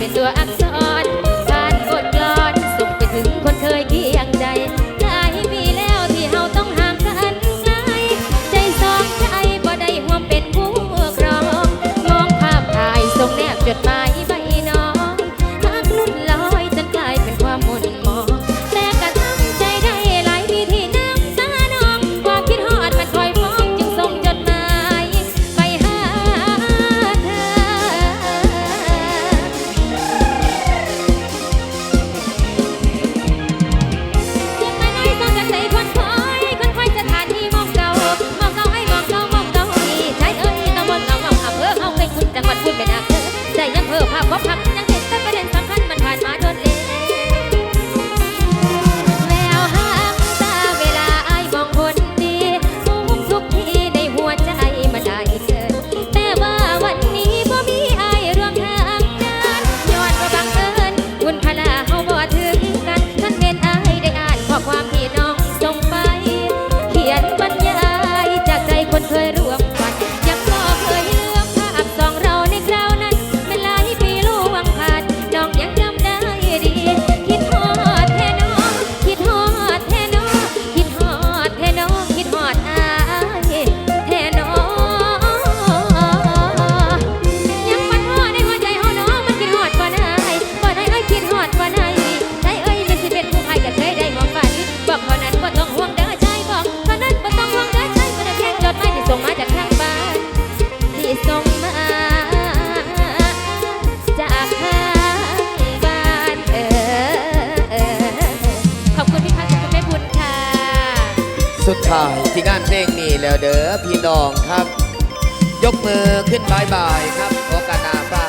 เป็นตัวอักษรผ่านบทกลอนส่งไปถึงคนเคยเคียงใจุดท้ายที่งานเพลงนี้แล้วเด้อพี่น้องครับ ยกมือขึ้นบายบายครับโอกาสหน้า